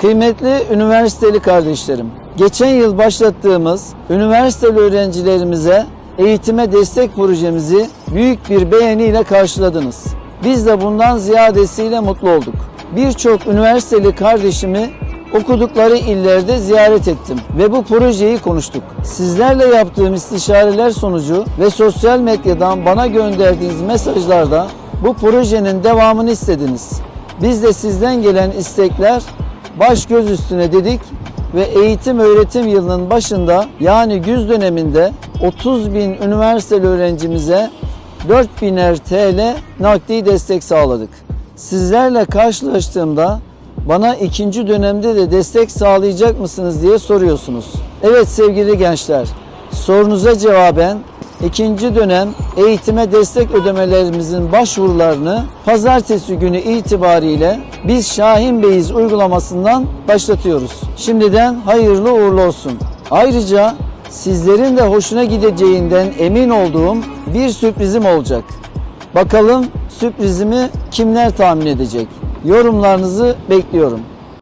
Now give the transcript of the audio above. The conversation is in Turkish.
Kıymetli üniversiteli kardeşlerim, geçen yıl başlattığımız üniversiteli öğrencilerimize eğitime destek projemizi büyük bir beğeniyle karşıladınız. Biz de bundan ziyadesiyle mutlu olduk. Birçok üniversiteli kardeşimi okudukları illerde ziyaret ettim ve bu projeyi konuştuk. Sizlerle yaptığım istişareler sonucu ve sosyal medyadan bana gönderdiğiniz mesajlarda bu projenin devamını istediniz. Biz de sizden gelen istekler baş göz üstüne dedik ve eğitim öğretim yılının başında yani güz döneminde 30 bin üniversiteli öğrencimize 4000'er TL nakdi destek sağladık. Sizlerle karşılaştığımda bana ikinci dönemde de destek sağlayacak mısınız diye soruyorsunuz. Evet sevgili gençler, sorunuza cevaben ikinci dönem eğitime destek ödemelerimizin başvurularını pazartesi günü itibariyle biz Şahin Beyiz uygulamasından başlatıyoruz. Şimdiden hayırlı uğurlu olsun. Ayrıca sizlerin de hoşuna gideceğinden emin olduğum bir sürprizim olacak. Bakalım sürprizimi kimler tahmin edecek? Yorumlarınızı bekliyorum.